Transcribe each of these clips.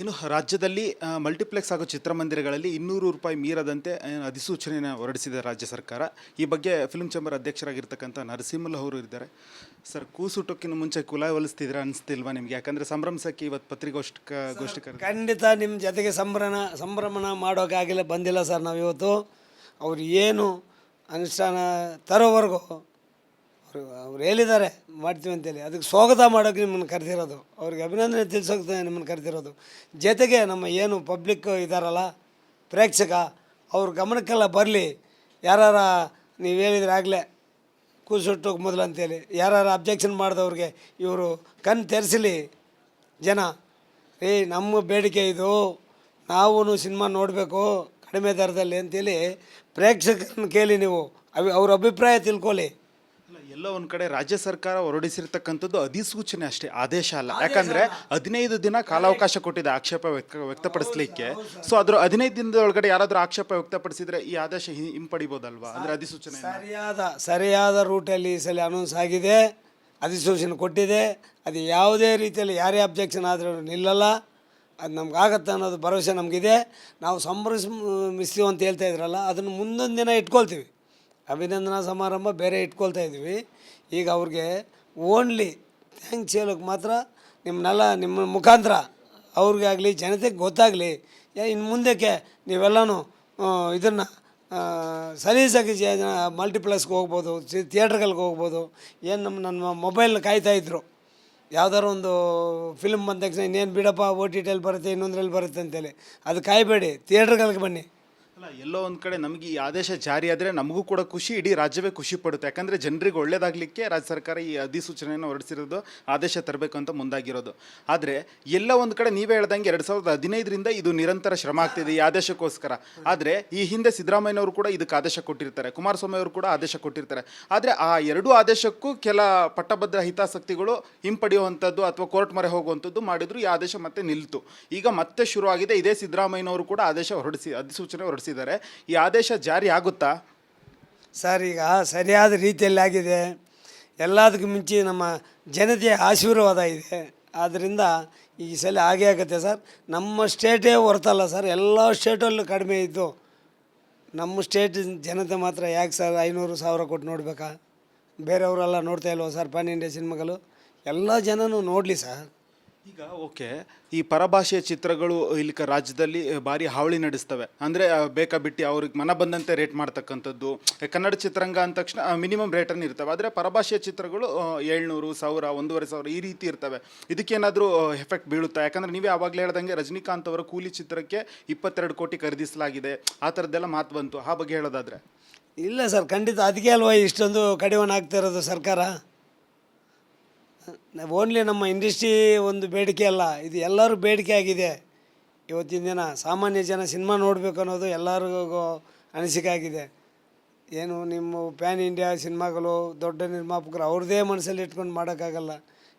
ಇನ್ನು ರಾಜ್ಯದಲ್ಲಿ ಮಲ್ಟಿಪ್ಲೆಕ್ಸ್ ಹಾಗೂ ಚಿತ್ರಮಂದಿರಗಳಲ್ಲಿ ಇನ್ನೂರು ರೂಪಾಯಿ ಮೀರದಂತೆ ಅಧಿಸೂಚನೆಯನ್ನು ಹೊರಡಿಸಿದೆ ರಾಜ್ಯ ಸರ್ಕಾರ. ಈ ಬಗ್ಗೆ ಫಿಲ್ಮ್ ಚೇಂಬರ್ ಅಧ್ಯಕ್ಷರಾಗಿರ್ತಕ್ಕಂಥ ನರಸಿಂಹಲ್ ಅವರು ಇದ್ದಾರೆ. ಸರ್ ಕೂಸುಟಕ್ಕಿಂತ ಮುಂಚೆ ಕುಲ ಹೊಲಿಸ್ತಿದ್ರೆ ಅನಿಸ್ತಿಲ್ವಾ ನಿಮಗೆ? ಯಾಕಂದರೆ ಸಂಭ್ರಮಿಸಕ್ಕೆ ಇವತ್ತು ಪತ್ರಿಕೋಷ್ಠ ಗೋಷ್ಠಿ ಖಂಡಿತ ನಿಮ್ಮ ಜೊತೆಗೆ ಸಂಭ್ರಮ ಸಂಭ್ರಮಣ ಮಾಡೋಕ್ಕಾಗಿಲ್ಲ ಬಂದಿಲ್ಲ ಸರ್ ನಾವು ಇವತ್ತು ಅವ್ರು ಏನು ಅನುಷ್ಠಾನ ತರೋವರೆಗೂ ಅವರು ಅವ್ರು ಹೇಳಿದ್ದಾರೆ, ಮಾಡ್ತೀವಿ ಅಂತೇಳಿ. ಅದಕ್ಕೆ ಸ್ವಾಗತ ಮಾಡೋಕೆ ನಿಮ್ಮನ್ನು ಕರೆದಿರೋದು. ಅವ್ರಿಗೆ ಅಭಿನಂದನೆ ತಿಳಿಸೋಕೆ ನಿಮ್ಮನ್ನು ಕರೆದಿರೋದು. ಜೊತೆಗೆ ನಮ್ಮ ಏನು ಪಬ್ಲಿಕ್ ಇದ್ದಾರಲ್ಲ ಪ್ರೇಕ್ಷಕ, ಅವ್ರ ಗಮನಕ್ಕೆಲ್ಲ ಬರಲಿ. ಯಾರಾರ ನೀವು ಹೇಳಿದ್ರೆ ಆಗಲೇ ಕೂಸುಟ್ಟೋಗಿ ಮೊದಲು ಅಂತೇಳಿ. ಯಾರು ಅಬ್ಜೆಕ್ಷನ್ ಮಾಡಿದವ್ರಿಗೆ ಇವರು ಕಣ್ಣು ತೆರೆಸಲಿ, ಜನ. ಏ, ನಮ್ಮ ಬೇಡಿಕೆ ಇದು. ನಾವು ಸಿನಿಮಾ ನೋಡಬೇಕು ಕಡಿಮೆ ದರದಲ್ಲಿ ಅಂತೇಳಿ ಪ್ರೇಕ್ಷಕರನ್ನ ಕೇಳಿ ನೀವು ಅವಿ ಅವ್ರ ಅಭಿಪ್ರಾಯ ತಿಳ್ಕೊಳ್ಳಿ. ಎಲ್ಲೋ ಒಂದು ಕಡೆ ರಾಜ್ಯ ಸರ್ಕಾರ ಹೊರಡಿಸಿರ್ತಕ್ಕಂಥದ್ದು ಅಧಿಸೂಚನೆ ಅಷ್ಟೇ ಆದೇಶ ಅಲ್ಲ. ಯಾಕಂದ್ರೆ ಹದಿನೈದು ದಿನ ಕಾಲಾವಕಾಶ ಕೊಟ್ಟಿದೆ ಆಕ್ಷೇಪ ವ್ಯಕ್ತ ವ್ಯಕ್ತಪಡಿಸ್ಲಿಕ್ಕೆ. ಸೊ ಅದ್ರ ಹದಿನೈದು ದಿನದೊಳಗಡೆ ಯಾರಾದರೂ ಆಕ್ಷೇಪ ವ್ಯಕ್ತಪಡಿಸಿದ್ರೆ ಈ ಆದೇಶ ಹಿ- ಹಿಂಪಡಿಬೋದಲ್ವಾ? ಅಂದ್ರೆ ಅಧಿಸೂಚನೆ ಸರಿಯಾದ ಸರಿಯಾದ ರೂಟಲ್ಲಿ ಈ ಸಲ ಅನೌನ್ಸ್ ಆಗಿದೆ. ಅಧಿಸೂಚನೆ ಕೊಟ್ಟಿದೆ. ಅದು ಯಾವುದೇ ರೀತಿಯಲ್ಲಿ ಯಾರೇ ಅಬ್ಜೆಕ್ಷನ್ ಆದರೂ ನಿಲ್ಲಲ್ಲ. ಅದು ನಮ್ಗೆ ಆಗತ್ತೆ ಅನ್ನೋದು ಭರವಸೆ ನಮಗಿದೆ. ನಾವು ಸಂಭ್ರಮಿಸ್ತೀವಿ ಅಂತ ಹೇಳ್ತಾ ಇದ್ರಲ್ಲ ಅದನ್ನು ಮುಂದೊಂದು ದಿನ ಇಟ್ಕೊಳ್ತೀವಿ. ಅಭಿನಂದನಾ ಸಮಾರಂಭ ಬೇರೆ ಇಟ್ಕೊಳ್ತಾ ಇದ್ವಿ ಈಗ ಅವ್ರಿಗೆ ಓನ್ಲಿ ಥ್ಯಾಂಕ್ಸ್ ಹೇಳೋಕೆ ಮಾತ್ರ ನಿಮ್ಮನ್ನೆಲ್ಲ ನಿಮ್ಮ ಮುಖಾಂತರ ಅವ್ರಿಗಾಗಲಿ ಜನತೆಗೆ ಗೊತ್ತಾಗಲಿ ಇನ್ನು ಮುಂದಕ್ಕೆ ನೀವೆಲ್ಲನೂ ಇದನ್ನು ಸಲೀಸಾಗಿ ಜ ಮಲ್ಟಿಪ್ಲೆಕ್ಸ್ಗೆ ಹೋಗ್ಬೋದು ಥಿಯೇಟ್ರ್ಗಳಿಗೆ ಹೋಗ್ಬೋದು, ಏನು ನಮ್ಮ ನನ್ನ ಮೊಬೈಲ್ನ ಕಾಯ್ತಾ ಇದ್ರು. ಯಾವ್ದಾರು ಒಂದು ಫಿಲ್ಮ್ ಬಂದ ತಕ್ಷಣ ಇನ್ನೇನು ಬಿಡಪ್ಪ ಓ ಟಿ ಟಿಯಲ್ಲಿ ಬರುತ್ತೆ, ಇನ್ನೊಂದ್ರಲ್ಲಿ ಬರುತ್ತೆ ಅಂತೇಳಿ. ಅದು ಕಾಯಬೇಡಿ ಥಿಯೇಟ್ರ್ಗಳಿಗೆ ಬನ್ನಿ. ಅಲ್ಲ, ಎಲ್ಲೋ ಒಂದು ಕಡೆ ನಮಗೆ ಈ ಆದೇಶ ಜಾರಿ ಆದರೆ ನಮಗೂ ಕೂಡ ಖುಷಿ, ಇಡೀ ರಾಜ್ಯವೇ ಖುಷಿ ಪಡುತ್ತೆ. ಯಾಕಂದರೆ ಜನರಿಗೆ ಒಳ್ಳೇದಾಗಲಿಕ್ಕೆ ರಾಜ್ಯ ಸರ್ಕಾರ ಈ ಅಧಿಸೂಚನೆಯನ್ನು ಹೊರಡಿಸಿರೋದು, ಆದೇಶ ತರಬೇಕು ಅಂತ ಮುಂದಾಗಿರೋದು. ಆದರೆ ಎಲ್ಲ ಒಂದು ಕಡೆ ನೀವೇ ಹೇಳ್ದಂಗೆ ಎರಡು ಸಾವಿರದ ಹದಿನೈದರಿಂದ ಇದು ನಿರಂತರ ಶ್ರಮ ಆಗ್ತಿದೆ ಈ ಆದೇಶಕ್ಕೋಸ್ಕರ. ಆದರೆ ಈ ಹಿಂದೆ ಸಿದ್ದರಾಮಯ್ಯನವರು ಕೂಡ ಇದಕ್ಕೆ ಆದೇಶ ಕೊಟ್ಟಿರ್ತಾರೆ. ಕುಮಾರಸ್ವಾಮಿ ಅವರು ಕೂಡ ಆದೇಶ ಕೊಟ್ಟಿರ್ತಾರೆ. ಆದರೆ ಆ ಎರಡೂ ಆದೇಶಕ್ಕೂ ಕೆಲ ಪಟ್ಟಭದ್ರ ಹಿತಾಸಕ್ತಿಗಳು ಹಿಂಪಡೆಯುವಂಥದ್ದು ಅಥವಾ ಕೋರ್ಟ್ ಮೊರೆ ಹೋಗುವಂಥದ್ದು ಮಾಡಿದ್ರು ಈ ಆದೇಶ ಮತ್ತೆ ನಿಲ್ತು. ಈಗ ಮತ್ತೆ ಶುರುವಾಗಿದೆ. ಇದೇ ಸಿದ್ದರಾಮಯ್ಯನವರು ಕೂಡ ಆದೇಶ ಹೊರಡಿಸಿ, ಅಧಿಸೂಚನೆ ಹೊರಡಿಸಿದ್ದಾರೆ ಈ ಆದೇಶ ಜಾರಿ ಆಗುತ್ತಾ? ಸರ್, ಈಗ ಸರಿಯಾದ ರೀತಿಯಲ್ಲಿ ಆಗಿದೆ. ಎಲ್ಲದಕ್ಕೂ ಮಿಂಚಿ ನಮ್ಮ ಜನತೆಯ ಆಶೀರ್ವಾದ ಇದೆ. ಆದ್ದರಿಂದ ಈ ಸಲ ಆಗೇ ಆಗುತ್ತೆ ಸರ್. ನಮ್ಮ ಸ್ಟೇಟೇ ಹೊರತಲ್ಲ ಸರ್. ಎಲ್ಲ ಸ್ಟೇಟಲ್ಲೂ ಕಡಿಮೆ ಇದ್ದು ನಮ್ಮ ಸ್ಟೇಟ್ ಜನತೆ ಮಾತ್ರ ಯಾಕೆ ಸರ್ ಐನೂರು ಸಾವಿರ ಕೊಟ್ಟು ನೋಡಬೇಕಾ? ಬೇರೆಯವರೆಲ್ಲ ನೋಡ್ತಾ ಇಲ್ವ ಸರ್? ಪಾನ್ ಇಂಡಿಯಾ ಸಿನಿಮಾಗಳು? ಎಲ್ಲ ಜನನೂ ನೋಡಲಿ ಸರ್. ಈಗ ಓಕೆ, ಈ ಪರಭಾಷೆಯ ಚಿತ್ರಗಳು ಇಲ್ಲಿ ರಾಜ್ಯದಲ್ಲಿ ಭಾರಿ ಹಾವಳಿ ನಡೆಸ್ತವೆ. ಅಂದರೆ ಬೇಕಾ ಬಿಟ್ಟು ಅವ್ರಿಗೆ ಮನ ಬಂದಂತೆ ರೇಟ್ ಮಾಡ್ತಕ್ಕಂಥದ್ದು. ಕನ್ನಡ ಚಿತ್ರರಂಗ ಅಂದ ತಕ್ಷಣ ಮಿನಿಮಮ್ ರೇಟನ್ನು ಇರ್ತವೆ. ಆದರೆ, ಪರಭಾಷೆಯ ಚಿತ್ರಗಳು ಏಳ್ನೂರು, ಸಾವಿರ, ಒಂದೂವರೆ ಸಾವಿರ ಈ ರೀತಿ ಇರ್ತವೆ. ಇದಕ್ಕೇನಾದರೂ ಎಫೆಕ್ಟ್ ಬೀಳುತ್ತಾ? ಯಾಕಂದರೆ ನೀವೇ ಆವಾಗಲೇ ಹೇಳ್ದಂಗೆ ರಜನಿಕಾಂತ್ ಅವರ ಕೂಲಿ ಚಿತ್ರಕ್ಕೆ ಇಪ್ಪತ್ತೆರಡು ಕೋಟಿ ಖರೀದಿಸಲಾಗಿದೆ. ಆ ಥರದ್ದೆಲ್ಲ ಮಾತು ಬಂತು. ಆ ಬಗ್ಗೆ ಹೇಳೋದಾದರೆ? ಇಲ್ಲ ಸರ್, ಖಂಡಿತ. ಅದಕ್ಕೆ ಅಲ್ವಾ ಇಷ್ಟೊಂದು ಕಡಿವಾಣ ಆಗ್ತಾ ಇರೋದು ಸರ್ಕಾರ? ಓನ್ಲಿ ನಮ್ಮ ಇಂಡಸ್ಟ್ರಿ ಒಂದು ಬೇಡಿಕೆ ಅಲ್ಲ, ಇದು ಎಲ್ಲರೂ ಬೇಡಿಕೆ ಆಗಿದೆ. ಇವತ್ತಿನ ದಿನ ಸಾಮಾನ್ಯ ಜನ ಸಿನಿಮಾ ನೋಡಬೇಕು ಅನ್ನೋದು ಎಲ್ಲರಿಗೂ ಅನಿಸಿಕೆ ಆಗಿದೆ. ಏನು ನಿಮ್ಮ ಪ್ಯಾನ್ ಇಂಡಿಯಾ ಸಿನಿಮಾಗಳು, ದೊಡ್ಡ ನಿರ್ಮಾಪಕರು ಅವ್ರದ್ದೇ ಮನಸ್ಸಲ್ಲಿ ಇಟ್ಕೊಂಡು ಮಾಡೋಕ್ಕಾಗಲ್ಲ.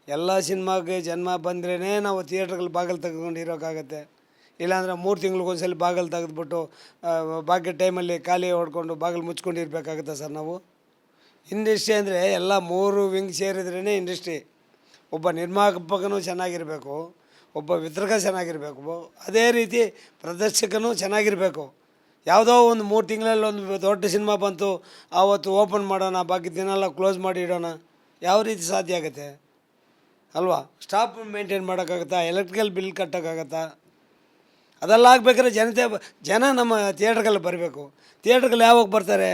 ಎಲ್ಲ ಸಿನಿಮಾಗೆ ಜನ್ಮ ಬಂದ್ರೇ ನಾವು ಥಿಯೇಟ್ರ್ಗಳು ಬಾಗಿಲು ತೆಗೆದುಕೊಂಡು ಇರೋಕ್ಕಾಗತ್ತೆ ಇಲ್ಲಾಂದ್ರೆ ಮೂರು ತಿಂಗಳಿಗೊಂದ್ಸಲಿ ಬಾಗಿಲು ತೆಗೆದ್ಬಿಟ್ಟು ಬಾಕಿ ಟೈಮಲ್ಲಿ ಖಾಲಿ ಹೊಡ್ಕೊಂಡು ಬಾಗಿಲು ಮುಚ್ಕೊಂಡು ಇರಬೇಕಾಗತ್ತೆ ಸರ್ ನಾವು. ಇಂಡಸ್ಟ್ರಿ ಅಂದರೆ ಎಲ್ಲ ಮೂರು ವಿಂಗ್ ಸೇರಿದ್ರೇ ಇಂಡಸ್ಟ್ರಿ. ಒಬ್ಬ ನಿರ್ಮಾಪಕನೂ ಚೆನ್ನಾಗಿರಬೇಕು, ಒಬ್ಬ ವಿತರಕ ಚೆನ್ನಾಗಿರಬೇಕು ಅದೇ ರೀತಿ ಪ್ರದರ್ಶಕನೂ ಚೆನ್ನಾಗಿರಬೇಕು. ಯಾವುದೋ ಒಂದು ಮೂರು ತಿಂಗಳಲ್ಲಿ ಒಂದು ದೊಡ್ಡ ಸಿನಿಮಾ ಬಂತು, ಆವತ್ತು ಓಪನ್ ಮಾಡೋಣ, ಬಾಕಿ ದಿನ ಕ್ಲೋಸ್ ಮಾಡಿ ಇಡೋಣ, ಯಾವ ರೀತಿ ಸಾಧ್ಯ ಆಗುತ್ತೆ? ಅಲ್ವಾ? ಸ್ಟಾಪ್ ಮೇಂಟೈನ್ ಮಾಡೋಕ್ಕಾಗತ್ತಾ? ಎಲೆಕ್ಟ್ರಿಕಲ್ ಬಿಲ್ ಕಟ್ಟೋಕ್ಕಾಗತ್ತಾ? ಅದೆಲ್ಲ ಆಗಬೇಕಾದ್ರೆ ಜನತೆ, ಜನ ನಮ್ಮ ಥಿಯೇಟ್ರ್ಗೆಲ್ಲ ಬರಬೇಕು. ಥಿಯೇಟ್ರ್ಗಳು ಯಾವಾಗ ಬರ್ತಾರೆ?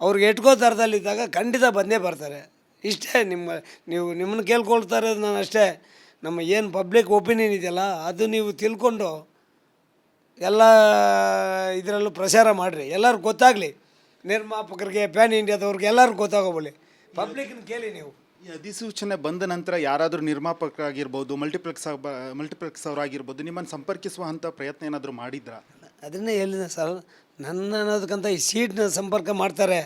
ಅವ್ರಿಗೆ ಎಟ್ಕೋ ಥರದಲ್ಲಿದ್ದಾಗ ಖಂಡಿತ ಬಂದೇ ಬರ್ತಾರೆ. ಇಷ್ಟೇ ನಿಮ್ಮ, ನೀವು ನಿಮ್ಮನ್ನು ಕೇಳ್ಕೊಳ್ತಾ ಇರೋದು ನಾನು ಅಷ್ಟೇ. ನಮ್ಮ ಏನು ಪಬ್ಲಿಕ್ ಒಪಿನಿಯನ್ ಇದೆಯಲ್ಲ, ಅದು ನೀವು ತಿಳ್ಕೊಂಡು ಎಲ್ಲ ಇದರಲ್ಲೂ ಪ್ರಚಾರ ಮಾಡಿರಿ. ಎಲ್ಲರೂ ಗೊತ್ತಾಗಲಿ. ನಿರ್ಮಾಪಕರಿಗೆ ಪ್ಯಾನ್ ಇಂಡಿಯಾದವ್ರಿಗೆ ಎಲ್ಲರೂ ಗೊತ್ತಾಗೋಬಲ್ಲಿ ಪಬ್ಲಿಕ್ನ ಕೇಳಿ ನೀವು. ಈ ಅಧಿಸೂಚನೆ ಬಂದ ನಂತರ ಯಾರಾದರೂ ನಿರ್ಮಾಪಕರಾಗಿರ್ಬೋದು ಮಲ್ಟಿಪ್ಲೆಕ್ಸ್ ಮಲ್ಟಿಪ್ಲೆಕ್ಸ್ ಅವರಾಗಿರ್ಬೋದು, ನಿಮ್ಮನ್ನು ಸಂಪರ್ಕಿಸುವಂಥ ಪ್ರಯತ್ನ ಏನಾದರೂ ಮಾಡಿದ್ರಾ? ಅದನ್ನೇ ಹೇಳಿದೆ ಸರ್ ನನ್ನ ಅನ್ನೋದಕ್ಕಂತ ಈ ಸೀಟ್ನ ಸಂಪರ್ಕ ಮಾಡ್ತಾರೆ.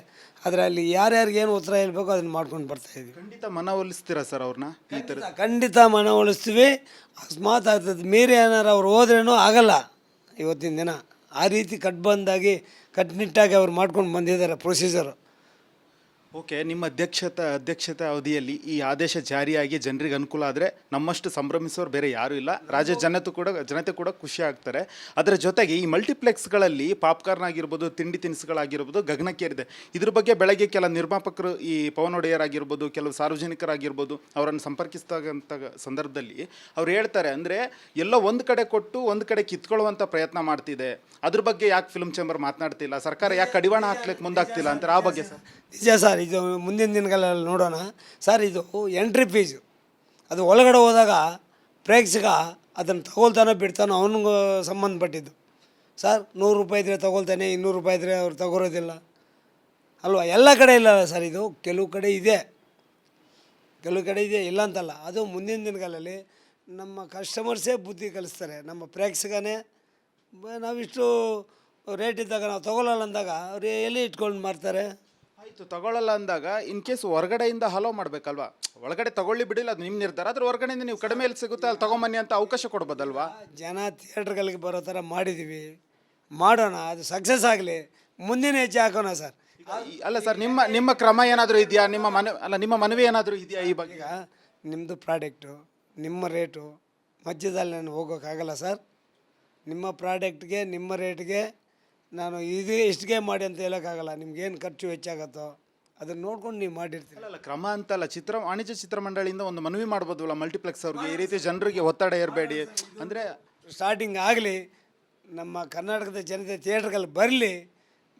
ಆದರೆ ಅಲ್ಲಿ ಯಾರ್ಯಾರಿಗೆ ಏನು ಉತ್ತರ ಹೇಳಬೇಕು ಅದನ್ನು ಮಾಡ್ಕೊಂಡು ಬರ್ತಾ ಇದ್ದೀವಿ ಖಂಡಿತ ಮನವೊಲಿಸ್ತೀರಾ ಸರ್ ಅವ್ರನ್ನ? ಈ ಥರ ಖಂಡಿತ- ಮನವೊಲಿಸ್ತೀವಿ ಅಕಸ್ಮಾತ್ ಆಗ್ತದೆ ಮೀರಿ ಏನಾರು ಅವ್ರು ಹೋದ್ರೇನೂ ಆಗಲ್ಲ ಇವತ್ತಿನ ದಿನ. ಆ ರೀತಿ ಕಟ್ಬಂದಾಗಿ ಕಟ್ಟುನಿಟ್ಟಾಗಿ ಅವ್ರು ಮಾಡ್ಕೊಂಡು ಬಂದಿದ್ದಾರೆ ಪ್ರೊಸೀಜರು ಓಕೆ, ನಿಮ್ಮ ಅಧ್ಯಕ್ಷತೆ ಅಧ್ಯಕ್ಷತೆ ಅವಧಿಯಲ್ಲಿ ಈ ಆದೇಶ ಜಾರಿಯಾಗಿ ಜನರಿಗೆ ಅನುಕೂಲ ಆದರೆ ನಮ್ಮಷ್ಟು ಸಂಭ್ರಮಿಸೋರು ಬೇರೆ ಯಾರೂ ಇಲ್ಲ. ರಾಜ್ಯ ಜನತೆ ಕೂಡ ಜನತೆ ಕೂಡ ಖುಷಿ ಆಗ್ತಾರೆ. ಅದರ ಜೊತೆಗೆ ಈ ಮಲ್ಟಿಪ್ಲೆಕ್ಸ್ಗಳಲ್ಲಿ ಪಾಪ್ಕಾರ್ನ್ ಆಗಿರ್ಬೋದು, ತಿಂಡಿ ತಿನಿಸುಗಳಾಗಿರ್ಬೋದು, ಗಗನಕ್ಕೇರಿದೆ. ಇದ್ರ ಬಗ್ಗೆ ಬೆಳಗ್ಗೆ ಕೆಲ ನಿರ್ಮಾಪಕರು ಈ ಪವನ್ ಒಡೆಯರ್ ಆಗಿರ್ಬೋದು ಕೆಲವು ಸಾರ್ವಜನಿಕರಾಗಿರ್ಬೋದು ಅವರನ್ನು ಸಂಪರ್ಕಿಸಿದಂಥ ಸಂದರ್ಭದಲ್ಲಿ ಅವ್ರು ಹೇಳ್ತಾರೆ ಅಂದರೆ, ಎಲ್ಲೋ ಒಂದು ಕಡೆ ಕೊಟ್ಟು ಒಂದು ಕಡೆ ಕಿತ್ಕೊಳ್ಳುವಂಥ ಪ್ರಯತ್ನ ಮಾಡ್ತಿದೆ. ಅದ್ರ ಬಗ್ಗೆ ಯಾಕೆ ಫಿಲ್ಮ್ ಚೇಂಬರ್ ಮಾತನಾಡ್ತಿಲ್ಲ? ಸರ್ಕಾರ ಯಾಕೆ ಕಡಿವಾಣ ಹಾಕ್ಲಿಕ್ಕೆ ಮುಂದಾಗ್ತಿಲ್ಲ ಅಂತಾರೆ? ಆ ಬಗ್ಗೆ ಸರ್. ನಿಜ ಸರ್, ಇದು ಮುಂದಿನ ದಿನಗಳಲ್ಲಿ ನೋಡೋಣ. ಸರ್, ಇದು ಎಂಟ್ರಿ ಫೀಸು ಅದು ಒಳಗಡೆ ಹೋದಾಗ ಪ್ರೇಕ್ಷಕ ಅದನ್ನು ತಗೊಳ್ತಾನೋ ಬಿಡ್ತಾನೋ ಅವನಿಗೂ ಸಂಬಂಧಪಟ್ಟಿದ್ದು. ಸರ್, ನೂರು ರೂಪಾಯಿ ಇದ್ದರೆ ತಗೊಳ್ತಾನೆ, ಇನ್ನೂರು ರೂಪಾಯಿ ಇದ್ದರೆ ಅವ್ರು ತಗೊರೋದಿಲ್ಲ ಅಲ್ವಾ? ಎಲ್ಲ ಕಡೆ ಇಲ್ಲ ಸರ್, ಇದು ಕೆಲವು ಕಡೆ ಇದೆ. ಕೆಲವು ಕಡೆ ಇದೆ, ಇಲ್ಲ ಅಂತಲ್ಲ. ಅದು ಮುಂದಿನ ದಿನಗಳಲ್ಲಿ ನಮ್ಮ ಕಸ್ಟಮರ್ಸೇ ಬುದ್ಧಿ ಕಲಿಸ್ತಾರೆ. ನಮ್ಮ ಪ್ರೇಕ್ಷಕನೇ ನಾವಿಷ್ಟು ರೇಟ್ ಇದ್ದಾಗ ನಾವು ತಗೊಳ್ಳಲ್ಲ ಅಂದಾಗ ಅವ್ರು ಎಲ್ಲಿ ಇಟ್ಕೊಂಡು ಮಾರ್ತಾರೆ? ಆಯಿತು ತಗೊಳ್ಳಲ್ಲ ಅಂದಾಗ ಇನ್ ಕೇಸ್ ಹೊರಗಡೆಯಿಂದ ಹಲೋ ಮಾಡಬೇಕಲ್ವಾ? ಒಳಗಡೆ ತಗೊಳ್ಳಿ ಬಿಡಿಲ್ಲ ಅದು ನಿಮ್ಮ ನಿರ್ಧಾರ. ಆದ್ರೆ ಹೊರಗಡೆಯಿಂದ ನೀವು ಕಡಿಮೆ ಎಲ್ಲಿ ಸಿಗುತ್ತೆ ಅಲ್ಲಿ ತಗೊಂಬನ್ನಿ ಅಂತ ಅವಕಾಶ ಕೊಡ್ಬೋದಲ್ವಾ? ಜನ ಥಿಯೇಟ್ರ್ಗಳಿಗೆ ಬರೋ ಥರ ಮಾಡಿದ್ದೀವಿ ಮಾಡೋಣ ಅದು ಸಕ್ಸಸ್ ಆಗಲಿ. ಮುಂದಿನ ಹೆಜ್ಜೆ ಹಾಕೋಣ ಸರ್. ಈ- ಅಲ್ಲ ಸರ್ ನಿಮ್ಮ ನಿಮ್ಮ ಕ್ರಮ ಏನಾದರೂ ಇದೆಯಾ? ನಿಮ್ಮ ಮನ ಅಲ್ಲ ನಿಮ್ಮ ಮನವಿ ಏನಾದರೂ ಇದೆಯಾ ಈ ಬಗ್ಗೆ? ಈಗ ನಿಮ್ಮದು ಪ್ರಾಡಕ್ಟು ನಿಮ್ಮ ರೇಟು ಮಧ್ಯದಲ್ಲಿ ನಾನು ಹೋಗೋಕ್ಕಾಗಲ್ಲ ಸರ್. ನಿಮ್ಮ ಪ್ರಾಡಕ್ಟ್ಗೆ ನಿಮ್ಮ ರೇಟ್ಗೆ ನಾನು ಇದು ಇಷ್ಟಿಗೆ ಮಾಡಿ ಅಂತ ಹೇಳೋಕ್ಕಾಗಲ್ಲ. ನಿಮ್ಗೇನು ಖರ್ಚು ಹೆಚ್ಚಾಗತ್ತೋ ಅದನ್ನು ನೋಡ್ಕೊಂಡು ನೀವು ಮಾಡಿರ್ತೀರಿ. ಅಲ್ಲ ಕ್ರಮ ಅಂತಲ್ಲ ಚಿತ್ರ ವಾಣಿಜ್ಯ ಚಿತ್ರಮಂಡಳಿಯಿಂದ ಒಂದು ಮನವಿ ಮಾಡ್ಬೋದಲ್ಲ ಮಲ್ಟಿಪ್ಲೆಕ್ಸ್ ಅವ್ರಿಗೆ ಈ ರೀತಿ ಜನರಿಗೆ ಒತ್ತಡ ಇರಬೇಡಿ ಅಂದರೆ ಸ್ಟಾರ್ಟಿಂಗ್ ಆಗಲಿ ನಮ್ಮ ಕರ್ನಾಟಕದ ಜನತೆ ಥಿಯೇಟ್ರ್ಗಳಲ್ಲಿ ಬರಲಿ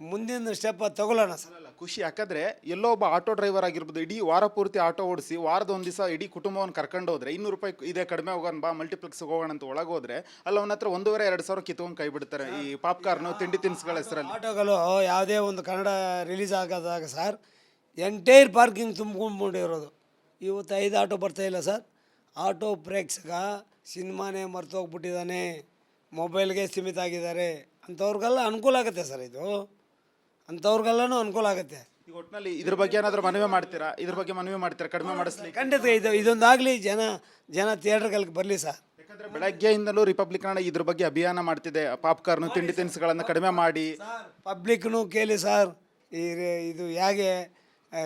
ಮುಂದಿನ ಸ್ಟೆಪ್ ತಗೊಳ್ಳೋಣ ಸರ್. ಖುಷಿ. ಯಾಕಂದರೆ ಎಲ್ಲೋ ಒಬ್ಬ ಆಟೋ ಡ್ರೈವರ್ ಆಗಿರ್ಬೋದು, ಇಡೀ ವಾರ ಪೂರ್ತಿ ಆಟೋ ಓಡಿಸಿ, ವಾರದ ಒಂದು ದಿವಸ ಇಡೀ ಕುಟುಂಬವನ್ನು ಕರ್ಕೊಂಡು ಹೋದ್ರೆ, ಇನ್ನೂರು ರೂಪಾಯಿ ಇದೆ, ಕಡಿಮೆ ಹೋಗೋಣ ಬಾ ಮಲ್ಟಿಪ್ಲೆಕ್ಸ್ ಹೋಗೋಣ ಅಂತ ಒಳಗೆ ಹೋದ್ರೆ, ಅಲ್ಲಿ ಅವನ ಹತ್ರ ಒಂದೂವರೆ, ಎರಡು ಸಾವಿರ ಕಿತ್ಕೊಂಡು ಕೈ ಬಿಡ್ತಾರೆ ಈ ಪಾಪ್ಕಾರ್ನು ತಿಂಡಿ ತಿನಿಸುಗಳ ಹೆಸರಲ್ಲಿ. ಆಟೋಗಳು ಯಾವುದೇ ಒಂದು ಕನ್ನಡ ರಿಲೀಸ್ ಆಗೋದಾಗ ಸರ್ ಎಂಟೈರ್ ಪಾರ್ಕಿಂಗ್ ತುಂಬ್ಕೊಂಡ್ಬಿಟ್ಟಿರೋದು. ಇವತ್ತು ಐದು ಆಟೋ ಬರ್ತಾ ಇಲ್ಲ ಸರ್. ಆಟೋ ಪ್ರೇಕ್ಷಕ ಸಿನಿಮಾನೇ ಮರ್ತೋಗ್ಬಿಟ್ಟಿದ್ದಾನೆ ಮೊಬೈಲ್ಗೆ ಸೀಮಿತ ಆಗಿದ್ದಾರೆ, ಅಂಥವ್ರಿಗೆಲ್ಲ ಅನುಕೂಲ ಆಗುತ್ತೆ ಸರ್ ಇದು. ಅಂಥವ್ರಿಗೆಲ್ಲನೂ ಅನುಕೂಲ ಆಗುತ್ತೆ. ಈಗ ಒಟ್ಟಿನಲ್ಲಿ ಇದ್ರ ಬಗ್ಗೆ ಏನಾದರೂ ಮನವಿ ಮಾಡ್ತೀರಾ? ಇದ್ರ ಬಗ್ಗೆ ಮನವಿ ಮಾಡ್ತೀರಾ? ಕಡಿಮೆ ಮಾಡಿಸ್ಲಿಕ್ಕೆ? ಖಂಡಿತ ಇದು ಇದೊಂದಾಗಲಿ ಜನ ಜನ ಥಿಯೇಟ್ರ್ಗಳಿಗೆ ಬರಲಿ ಸರ್. ಯಾಕಂದ್ರೆ ಬೆಳಗ್ಗೆಯಿಂದಲೂ ರಿಪಬ್ಲಿಕ್ ಕನ್ನಡ ಇದ್ರ ಬಗ್ಗೆ ಅಭಿಯಾನ ಮಾಡ್ತಿದೆ. ಪಾಪ್ಕಾರ್ನು ತಿಂಡಿ ತಿನಿಸುಗಳನ್ನು ಕಡಿಮೆ ಮಾಡಿ. ಪಬ್ಲಿಕ್ನು ಕೇಳಿ ಸರ್ ಈ ರೇ- ಇದು ಹೇಗೆ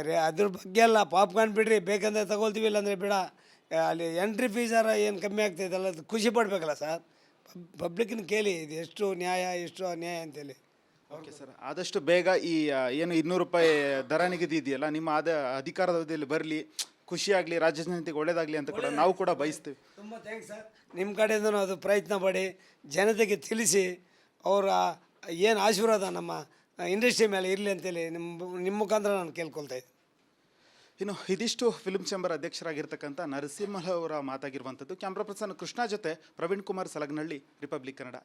ರೇ- ಅದ್ರ ಬಗ್ಗೆ ಎಲ್ಲ ಪಾಪ್ಕಾರ್ನ್ ಬಿಡ್ರಿ ಬೇಕಂದ್ರೆ ತಗೊಳ್ತೀವಿ ಇಲ್ಲಾಂದರೆ ಬೇಡ. ಆ, ಅಲ್ಲಿ ಎಂಟ್ರಿ ಫೀಸಾರ ಏನು ಕಮ್ಮಿ ಆಗ್ತೈತಲ್ಲ ಅದು ಖುಷಿ ಪಡಬೇಕಲ್ಲ ಸರ್. ಪಬ್ಲಿಕ್ನ ಕೇಳಿ ಇದು ಎಷ್ಟು ನ್ಯಾಯ ಎಷ್ಟು ಅನ್ಯಾಯ ಅಂತೇಳಿ. ಓಕೆ ಸರ್ ಆದಷ್ಟು ಬೇಗ ಈ ಆ, ಏನು ಇನ್ನೂರು ರೂಪಾಯಿ ದರ ನಿಗದಿ ಇದೆಯಲ್ಲ ನಿಮ್ಮ ಆದ ಅಧಿಕಾರದ ಅವಧಿಯಲ್ಲಿ ಬರಲಿ ಖುಷಿಯಾಗಲಿ ರಾಜ್ಯ ಜನತೆಗೆ ಒಳ್ಳೇದಾಗಲಿ ಅಂತ ಕೂಡ ನಾವು ಕೂಡ ಬಯಸ್ತೀವಿ. ತುಂಬ ಥ್ಯಾಂಕ್ಸ್ ಸರ್ ನಿಮ್ಮ ಕಡೆಯಿಂದ ಅದು ಪ್ರಯತ್ನ ಪಡಿ ಜನತೆಗೆ ತಿಳಿಸಿ ಅವರ ಏನು ಆಶೀರ್ವಾದ ನಮ್ಮ ಇಂಡಸ್ಟ್ರಿ ಮೇಲೆ ಇರಲಿ ಅಂತೇಳಿ ನಿಮ್ಮ ನಿಮ್ಮ ಮುಖಾಂತರ ನಾನು ಕೇಳ್ಕೊಳ್ತಾ ಇದ್ದೆ ಇನ್ನು ಇದಿಷ್ಟು ಫಿಲ್ಮ್ ಚೇಂಬರ್ ಅಧ್ಯಕ್ಷರಾಗಿರ್ತಕ್ಕಂಥ ನರಸಿಂಹ ಅವರ ಮಾತಾಗಿರುವಂಥದ್ದು. ಕ್ಯಾಮ್ರಾ ಪರ್ಸನ್ ಕೃಷ್ಣ ಜೊತೆ ಪ್ರವೀಣ್ ಕುಮಾರ್ ಸಲಗನಹಳ್ಳಿ ರಿಪಬ್ಲಿಕ್ ಕನ್ನಡ.